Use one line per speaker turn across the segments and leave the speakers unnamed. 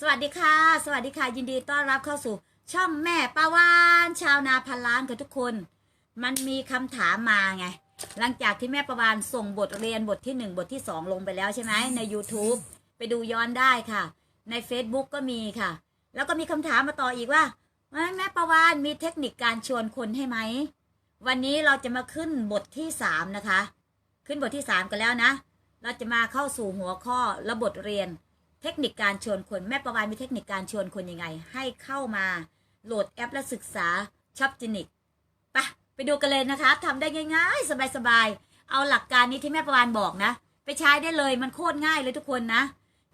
สวัสดีค่ะ สวัสดีค่ะ ยินดีต้อนรับเข้าสู่ ช่องแม่ป้าวานชาวนาพันล้านค่ะทุกคน มันมีคำถามมาไง หลังจากที่แม่ประวานส่งบทเรียนบทที่หนึ่งบทที่สองลงไปแล้วใช่ไหมใน YouTube ไปดูย้อนได้ค่ะ ใน Facebook ก็มีค่ะ แล้วก็มีคำถามมาต่ออีกว่า แม่ประวานมีเทคนิคการชวนคนให้ไหมวันนี้เราจะมาขึ้นบทที่สามนะคะ ขึ้นบทที่สามกันแล้วนะ เราจะมาเข้าสู่หัวข้อและบทเรียน เทคนิคการชวนคนแม่ประวานมีเทคนิคการชวนคนยังไง ให้เข้ามาโหลดแอปและศึกษาช็อปจินิกปะไปดูกันเลยนะคะทำได้ง่าย ๆ สบายๆ เอาหลักการนี้ที่แม่ประวานบอกนะ ไปใช้ได้เลยมันโคตรง่ายเลยทุกคนนะ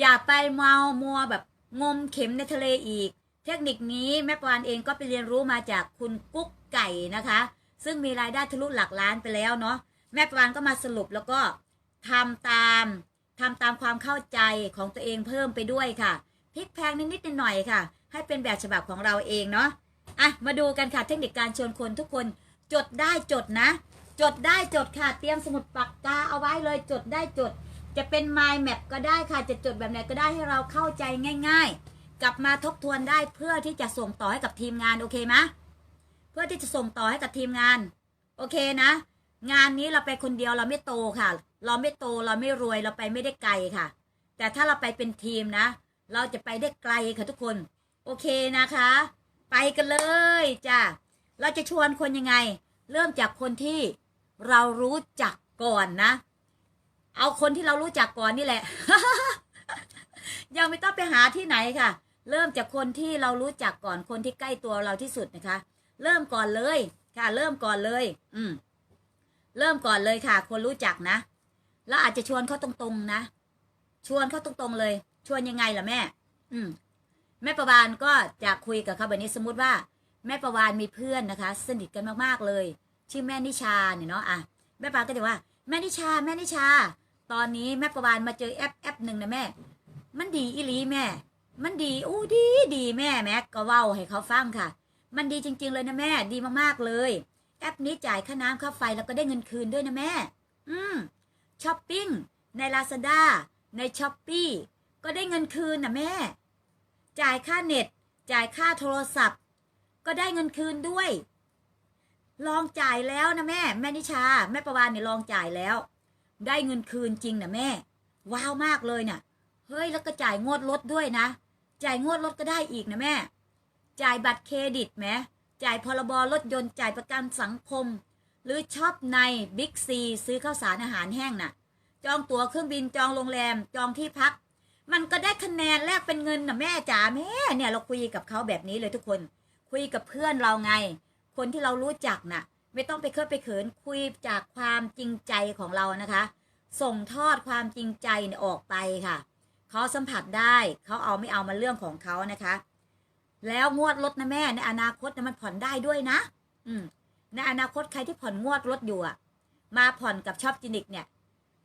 อย่าไปเมามัวแบบงมเข็มในทะเลอีก เทคนิคนี้แม่ประวานเองก็ไปเรียนรู้มาจากคุณกุ๊กไก่นะคะ ซึ่งมีรายได้ทะลุหลักล้านไปแล้วเนาะแม่ประวานก็มาสรุปแล้วก็ ทำตามทำตามความเข้าใจของตัวเองเพิ่มไปด้วยค่ะพลิกแพลงนิดๆหน่อยๆค่ะ ให้เป็นแบบฉบับของเราเองเนาะอะมาดูกันค่ะเทคนิคการชวนคนทุกคนจดได้จดนะ จดได้จดค่ะ เตรียมสมุดปากกาเอาไว้เลยจดได้จด จะเป็น mind map ก็ได้ค่ะ จะจดแบบไหนก็ได้ให้เราเข้าใจง่าย ๆ กลับมาทบทวนได้เพื่อที่จะส่งต่อให้กับทีมงานโอเคไหมเพื่อที่จะส่งต่อให้กับทีมงาน โอเคนะ งานนี้เราไปคนเดียวเราไม่โตค่ะ เราไม่โตเราไม่รวยเราไปไม่ได้ไกลค่ะ แต่ถ้าเราไปเป็นทีมนะ เราจะไปได้ไกลค่ะทุกคน โอเคนะคะ ไปกันเลยจ้ะเราจะชวนคนยังไง เริ่มจากคนที่เรารู้จักก่อนนะ เอาคนที่เรารู้จักก่อนนี่แหละ ยังไม่ต้องไปหาที่ไหนค่ะ เริ่มจากคนที่เรารู้จักก่อนคนที่ใกล้ตัวเราที่สุดนะคะ เริ่มก่อนเลยค่ะ เริ่มก่อนเลย อืม เริ่มก่อนเลยค่ะ คนรู้จักนะ แล้วอาจจะชวนเขาตรงๆนะ ชวนเขาตรงๆเลย ชวนยังไงล่ะแม่ อืม แม่ประวานก็จะคุยกับเขาแบบนี้สมมติว่า แม่ประวานมีเพื่อนนะคะ สนิทกันมากๆเลย ชื่อแม่นิชาเนี่ยเนาะอะแม่ประวานก็จะว่า แม่นิชา แม่นิชา ตอนนี้แม่ประวานมาเจอแอปแอปหนึ่งนะแม่ มันดีอีลีแม่ มันดีอู้ดีดีแม่แม่ก็เว้าให้เขาฟังค่ะ มันดีจริง ๆเลยนะแม่ ดีมากๆเลย แอปนี้จ่ายค่าน้ำค่าไฟแล้วก็ได้เงินคืนด้วยนะแม่ อืม ช้อปปิ้งในลาซาด้าในช้อปปี้ก็ได้เงินคืนนะแม่ จ่ายค่าเน็ต จ่ายค่าโทรศัพท์ ก็ได้เงินคืนด้วย ลองจ่ายแล้วนะแม่ แม่นิชา แม่ประวานเนี่ยลองจ่ายแล้ว ได้เงินคืนจริงนะแม่ ว้าวมากเลยเนี่ยเฮ้ยแล้วก็จ่ายงวดรถด้วยนะ จ่ายงวดรถก็ได้อีกนะแม่ จ่ายบัตรเครดิตไหมจ่ายพรบรถยนต์จ่ายประกันสังคม หรือช็อปในบิ๊กซีซื้อข้าวสารอาหารแห้งน่ะ จองตั๋วเครื่องบินจองโรงแรมจองที่พัก มันก็ได้คะแนนแลกเป็นเงินนะแม่จ๋าแม่เนี่ยเราคุยกับเขาแบบนี้เลยทุกคน คุยกับเพื่อนเราไง คนที่เรารู้จักน่ะ ไม่ต้องไปเคอะไปเขินคุยจากความจริงใจของเรานะคะ ส่งทอดความจริงใจออกไปค่ะเขาสัมผัสได้เขาเอาไม่เอามาเรื่องของเขานะคะ แล้วงวดรถนะแม่ในอนาคตนะมันผ่อนได้ด้วยนะ อืม ในอนาคตใครที่ผ่อนงวดรถอยู่อะมาผ่อนกับช็อปจินิกเนี่ย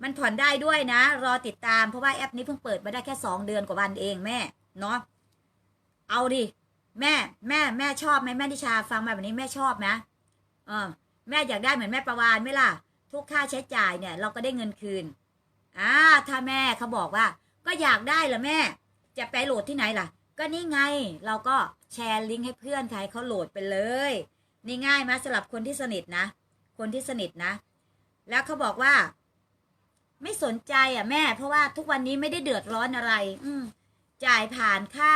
มันผ่อนได้ด้วยนะ รอติดตามเพราะว่าแอปนี้เพิ่งเปิดมาได้แค่สองเดือนกว่าวันเองแม่เนาะเอาดิแม่แม่แม่ชอบไหมแม่ดิชาฟังมาแบบนี้แม่ชอบนะเออแม่อยากได้เหมือนแม่ประวานไหมล่ะ ทุกค่าใช้จ่ายเนี่ย เราก็ได้เงินคืนอ่าถ้าแม่เขาบอกว่า ก็อยากได้เหรอแม่ จะไปโหลดที่ไหนล่ะ ก็นี่ไงเราก็แชร์ลิงก์ให้เพื่อนใครเขาโหลดไปเลย นี่ง่ายมาสำหรับคนที่สนิทนะ คนที่สนิทนะ แล้วเขาบอกว่า ไม่สนใจอะแม่ เพราะว่าทุกวันนี้ไม่ได้เดือดร้อนอะไร อืจ่ายผ่านค่า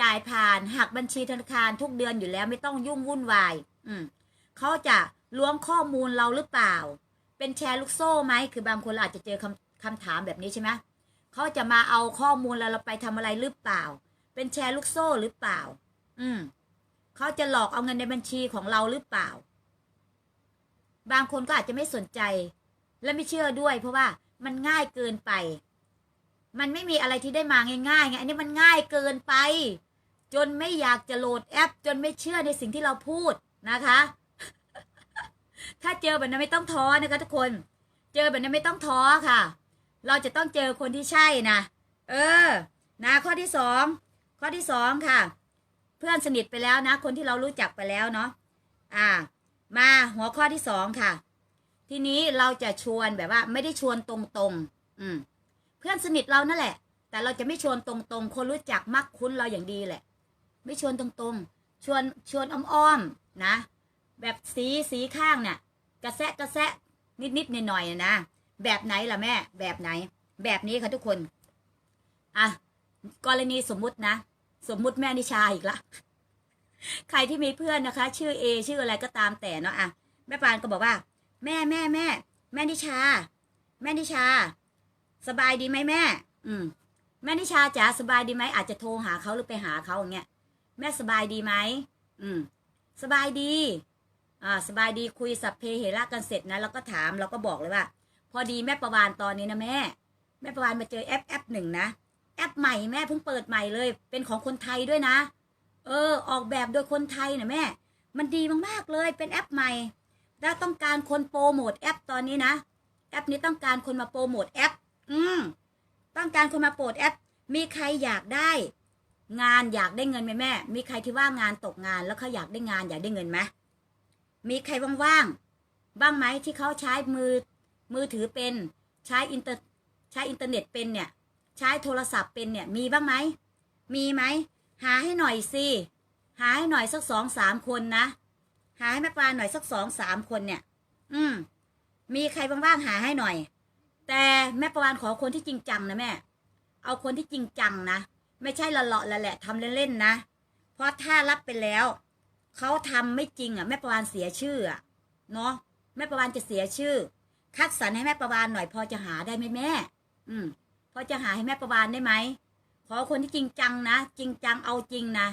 จ่ายผ่านหักบัญชีธนาคารทุกเดือนอยู่แล้วไม่ต้องยุ่งวุ่นวาย อืมเขาจะล้วงข้อมูลเราหรือเปล่า เป็นแชร์ลูกโซ่ไหม คือบางคนอาจจะเจอคำคำถามแบบนี้ใช่ไหมเขาจะมาเอาข้อมูลเราเราไปทำอะไรหรือเปล่า เป็นแชร์ลูกโซ่หรือเปล่า อืม เขาจะหลอกเอาเงินในบัญชีของเราหรือเปล่า บางคนก็อาจจะไม่สนใจ และไม่เชื่อด้วย เพราะว่ามันง่ายเกินไป มันไม่มีอะไรที่ได้มาง่ายๆไงอันนี้มันง่ายเกินไป จนไม่อยากจะโหลดแอป จนไม่เชื่อในสิ่งที่เราพูดนะคะ ถ้าเจอแบบนั้นไม่ต้องท้อนะคะทุกคน เจอแบบนั้นไม่ต้องท้อค่ะ เราจะต้องเจอคนที่ใช่นะ เออ นะข้อที่สอง ข้อที่สองค่ะ พื่อนสนิทไปแล้วนะ คนที่เรารู้จักไปแล้วเนาะอ่า มาหัวข้อที่สองค่ะ ทีนี้เราจะชวนแบบว่า ไม่ได้ชวนตรงๆ อืม เพื่อนสนิทเรานั่นแหละ แต่เราจะไม่ชวนตรงๆ คนรู้จักมักคุ้นเราอย่างดีแหละ ไม่ชวนตรงๆ ชวนชวนอ้อมๆนะ แบบสีสีข้างเนี่ยกระแซะกระแซะนิดๆหน่อยๆนะแบบไหนล่ะแม่ แบบไหน แบบนี้ค่ะทุกคน อะ กรณีสมมุตินะ สมมุติแม่นิชาอีกละ ใครที่มีเพื่อนนะคะ ชื่อเอชื่ออะไรก็ตามแต่เนาะอะแม่ปานก็บอกว่า แม่แม่แม่แม่นิชา แม่นิชา สบายดีไหมแม่ อืม แม่นิชาจ๋าสบายดีไหมอาจจะโทรหาเขาหรือไปหาเขาอย่างเงี้ยแม่สบายดีไหมอืม สบายดี อ่า สบายดีคุยสัพเพเหระกันเสร็จนะแล้วก็ถามเราก็บอกเลยว่า พอดีแม่ประวานตอนนี้นะแม่ แม่ประวานมาเจอแอปแอปหนึ่งนะ แอปใหม่แม่เพิ่งเปิดใหม่เลย เป็นของคนไทยด้วยนะ เออ ออกแบบโดยคนไทยนะแม่ มันดีมากๆเลย เป็นแอปใหม่แล้วต้องการคนโปรโมทแอปตอนนี้นะ แอปนี้ต้องการคนมาโปรโมทแอป อืม ต้องการคนมาโปรโมทแอป มีใครอยากได้ งานอยากได้เงินไหมแม่ มีใครที่ว่างานตกงานแล้วเขาอยากได้งานอยากได้เงินไหมมีใครว่างๆ บ้างไหมที่เขาใช้มือมือถือเป็น ใช้อินเตอร์ใช้อินเทอร์เน็ตเป็นเนี่ย ใช้โทรศัพท์เป็นเนี่ยมีบ้างไหม มีไหม หาให้หน่อยสิ หาให้หน่อยสักสองสามคนนะ หาให้แม่ปลาหน่อยสักสองสามคนเนี่ย อืม มีใครบ้างๆหาให้หน่อย แต่แม่ประวานขอคนที่จริงจังนะแม่ เอาคนที่จริงจังนะ ไม่ใช่ละเลาะละแหละทำเล่นๆนะ เพราะถ้ารับไปแล้วเขาทำไม่จริงอะแม่ประวานเสียชื่ออะเนาะแม่ประวานจะเสียชื่อ คัดสรรให้แม่ประวานหน่อยพอจะหาได้ไหมแม่ อืม พอจะหาให้แม่ประวานได้ไหมขอคนที่จริงจังนะจริงจังเอาจริงนะ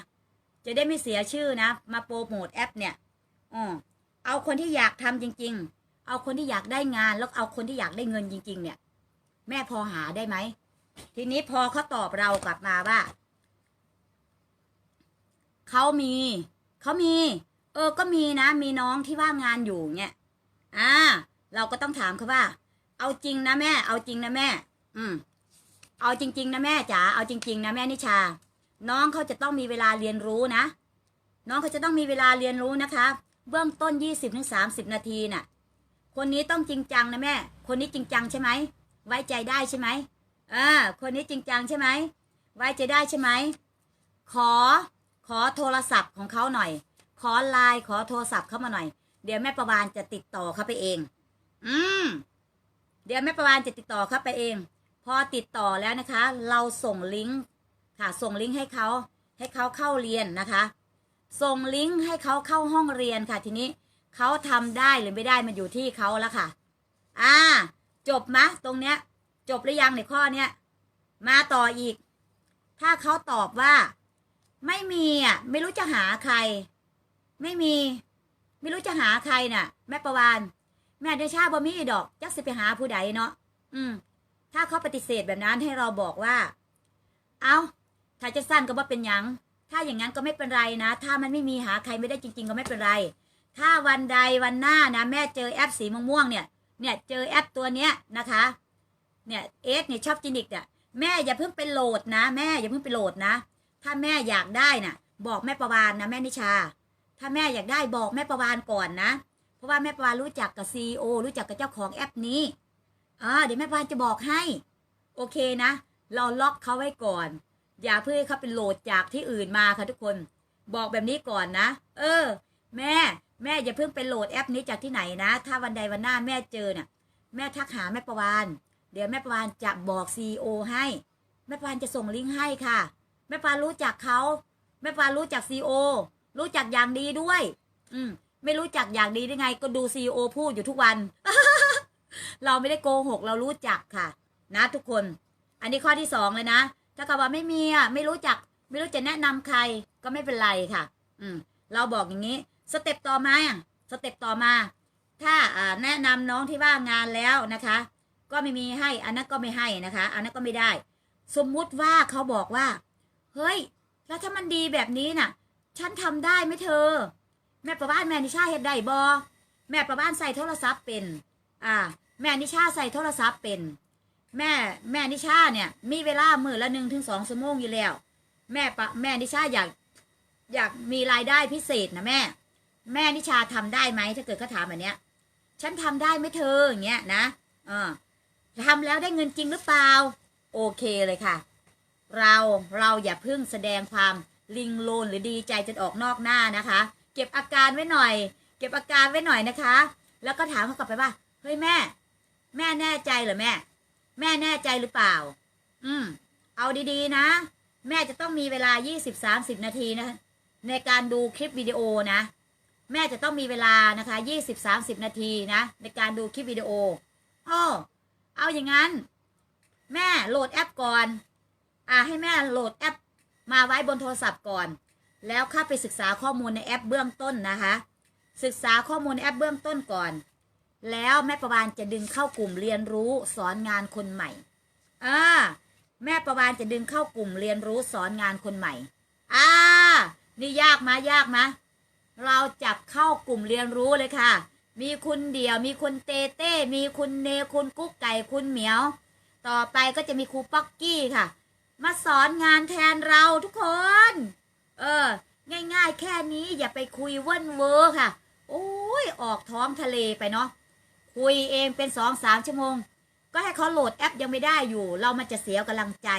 จะได้ไม่เสียชื่อนะ มาโปรโมทแอปเนี่ยอ๋อเอาคนที่อยากทำจริง ๆ เอาคนที่อยากได้งานแล้วเอาคนที่อยากได้เงินจริง ๆ เนี่ย แม่พอหาได้ไหมทีนี้พอเขาตอบเรากลับมาว่าเขามีเขามี เออก็มีนะ มีน้องที่ว่างงานอยู่เนี่ยอ่า เราก็ต้องถามเขาว่า เอาจริงนะแม่ เอาจริงนะแม่ อืม เอาจริง ๆ นะแม่จ๋าเอาจริง ๆ นะแม่นิชา น้องเขาจะต้องมีเวลาเรียนรู้นะ น้องเขาจะต้องมีเวลาเรียนรู้นะคะ เบื้องต้นยี่สิบถึงสามสิบนาทีน่ะ คนนี้ต้องจริงจังนะแม่ คนนี้จริงจังใช่ไหมไว้ใจได้ใช่ไหมอ่าคนนี้จริงจังใช่ไหมไว้ใจได้ใช่ไหมขอขอโทรศัพท์ของเขาหน่อย ขอไลน์ขอโทรศัพท์เข้ามาหน่อย เดี๋ยวแม่ประวานจะติดต่อเขาไปเอง อืม เดี๋ยวแม่ประวานจะติดต่อเขาไปเอง อติดต่อแล้วนะคะ เราส่งลิงก์ค่ะ ส่งลิงก์ให้เขาให้เขาเข้าเรียนนะคะ ส่งลิงก์ให้เขาเข้าห้องเรียนค่ะ ทีนี้เขาทำได้หรือไม่ได้มันอยู่ที่เขาแล้วค่ะ อ่า จบมะตรงเนี้ย จบหรือยังในข้อเนี้ยมาต่ออีก ถ้าเขาตอบว่า ไม่มีอะไม่รู้จะหาใคร ไม่มี ไม่รู้จะหาใครน่ะ แม่ประวานแม่เดชาบ่มีดอกจักสิไปหาผู้ใดเนาะอืม ถ้าเขาปฏิเสธแบบนั้นให้เราบอกว่า เอาถ้าจะสั้นก็ว่าเป็นยัง ถ้าอย่างนั้นก็ไม่เป็นไรนะ ถ้ามันไม่มีหาใครไม่ได้จริง ๆ ก็ไม่เป็นไร ถ้าวันใดวันหน้านะแม่เจอแอปสีม่วงๆเนี่ย เนี่ยเจอแอปตัวเนี้ยนะคะ เนี่ยเอสเนี่ยชอบจินิกเนี่ยแม่อย่าเพิ่งไปโหลดนะ แม่อย่าเพิ่งไปโหลดนะ ถ้าแม่อยากได้น่ะ บอกแม่ประวานนะแม่นิชา ถ้าแม่อยากได้บอกแม่ประวานก่อนนะ เพราะว่าแม่ประวานรู้จักกับซีอรู้จักกับเจ้าของแอปนี้ อ่าเดี๋ยวแม่ปานจะบอกให้ โอเคนะ เราล็อกเขาไว้ก่อน อย่าเพื่อให้เขาเป็นโหลดจากที่อื่นมาค่ะทุกคน บอกแบบนี้ก่อนนะ เออ แม่ แม่อย่าเพิ่งไปโหลดแอปนี้จากที่ไหนนะ ถ้าวันใดวันหน้าแม่เจอเนี่ยแม่ทักหาแม่ประวานเดี๋ยวแม่ประวานจะบอกซีโอให้ แม่ประวานจะส่งลิงก์ให้ค่ะ แม่ประวานรู้จักเขาแม่ประวานรู้จักซีโอรู้จักอย่างดีด้วย อืม ไม่รู้จักอย่างดีได้ไง ก็ดูซีโอพูดอยู่ทุกวัน เราไม่ได้โกหกเรารู้จักค่ะ นะทุกคน อันนี้ข้อที่สองเลยนะ ถ้ากับว่าไม่มีอะไม่รู้จัก ไม่รู้จะแนะนำใครก็ไม่เป็นไรค่ะ อืม เราบอกอย่างนี้ สเต็ปต่อมาอะสเต็ปต่อมา ถ้าอ่าแนะนำน้องที่ว่างงานแล้วนะคะ ก็ไม่มีให้ อันนั้นก็ไม่ให้นะคะ อันนั้นก็ไม่ได้ สมมุติว่าเขาบอกว่า เฮ้ย แล้วถ้ามันดีแบบนี้น่ะ ฉันทำได้ไหมเธอ แม่ประบ้านแม่นิชาเฮ็ดได้บอแม่ประบ้านใส่โทรศัพท์เป็น อ่า แม่นิชาใส่โทรศัพท์เป็น แม่แม่นิชาเนี่ย มีเวลามือละหนึ่งถึงสองชั่วโมงอยู่แล้ว แม่ปะแม่นิชาอยากอยากมีรายได้พิเศษนะแม่ แม่นิชาทำได้ไหมถ้าเกิดเขาถามแบบเนี้ย ฉันทำได้ไหมเธออย่างเงี้ยนะเออทำแล้วได้เงินจริงหรือเปล่า โอเคเลยค่ะ เราเราอย่าเพิ่งแสดงความลิงโลนหรือดีใจจนออกนอกหน้านะคะ เก็บอาการไว้หน่อย เก็บอาการไว้หน่อยนะคะ แล้วก็ถามเขากลับไปว่า เฮ้ยแม่ แม่แน่ใจเหรอแม่ แม่แน่ใจหรือเปล่า อืม เอาดีๆนะ แม่จะต้องมีเวลา20-30นาทีนะ ในการดูคลิปวิดีโอนะ แม่จะต้องมีเวลานะคะ20-30นาทีนะ ในการดูคลิปวิดีโออ้อเอาอย่างนั้น แม่โหลดแอปก่อน อ่าให้แม่โหลดแอป มาไว้บนโทรศัพท์ก่อน แล้วเข้าไปศึกษาข้อมูลในแอปเบื้องต้นนะคะ ศึกษาข้อมูลในแอปเบื้องต้นก่อน แล้วแม่ประวานจะดึงเข้ากลุ่มเรียนรู้สอนงานคนใหม่อ่าแม่ประวานจะดึงเข้ากลุ่มเรียนรู้สอนงานคนใหม่อ่านี่ยากมายากมะเราจับเข้ากลุ่มเรียนรู้เลยค่ะ มีคุณเดี่ยว มีคุณเตเต้ มีคุณเน คุณกุ๊กไก่ คุณเหมียว ต่อไปก็จะมีครูป๊อกกี้ค่ะ มาสอนงานแทนเราทุกคน เออ ง่ายๆ แค่นี้อย่าไปคุยเว่นเวอร์ค่ะ โอ้ย ออกท้องทะเลไปเนาะ คุยเองเป็นสองสามชั่วโมง ก็ให้เขาโหลดแอปยังไม่ได้อยู่ เรามันจะเสียกำลังใจ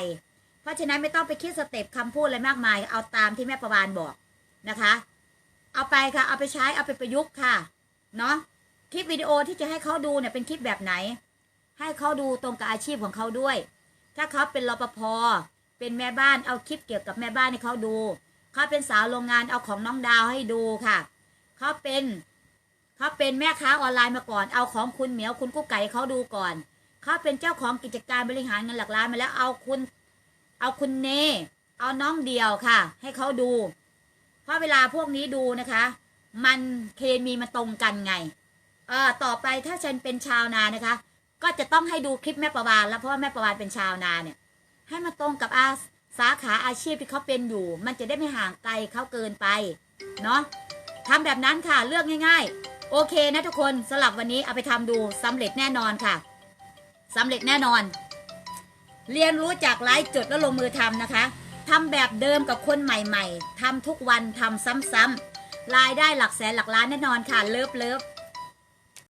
เพราะฉะนั้นไม่ต้องไปคิดสเต็ปคำพูดอะไรมากมาย เอาตามที่แม่ประวานบอกนะคะ เอาไปค่ะ เอาไปใช้เอาไปประยุกต์ค่ะ เนาะคลิปวิดีโอที่จะให้เขาดูเนี่ยเป็นคลิปแบบไหน ให้เขาดูตรงกับอาชีพของเขาด้วย ถ้าเขาเป็นรปภเป็นแม่บ้านเอาคลิปเกี่ยวกับแม่บ้านให้เขาดู เขาเป็นสาวโรงงานเอาของน้องดาวให้ดูค่ะ เขาเป็น เขาเป็นแม่ค้าออนไลน์มาก่อน เอาของคุณเหมียวคุณกุ๊กไก่เขาดูก่อน เขาเป็นเจ้าของกิจการบริหารเงินหลักล้านมาแล้วเอาคุณ เอาคุณเน เอาน้องเดียวค่ะ ให้เขาดู เพราะเวลาพวกนี้ดูนะคะ มันเคมีมันตรงกันไง เออต่อไปถ้าฉันเป็นชาวนานะคะ ก็จะต้องให้ดูคลิปแม่ประวานแล้วเพราะว่าแม่ประวานเป็นชาวนาเนี่ย ให้มันตรงกับอาสาขาอาชีพที่เขาเป็นอยู่ มันจะได้ไม่ห่างไกลเขาเกินไป เนาะทำแบบนั้นค่ะเลือกง่าย ๆ โอเคนะทุกคนสลับวันนี้เอาไปทำดูสำเร็จแน่นอนค่ะสำเร็จแน่นอน เรียนรู้จากไลฟ์จดแล้วลงมือทำนะคะทำแบบเดิมกับคนใหม่ ๆทำทุกวันทำซ้ำๆรายได้หลักแสนหลักล้านแน่นอนค่ะเลิฟเลิฟ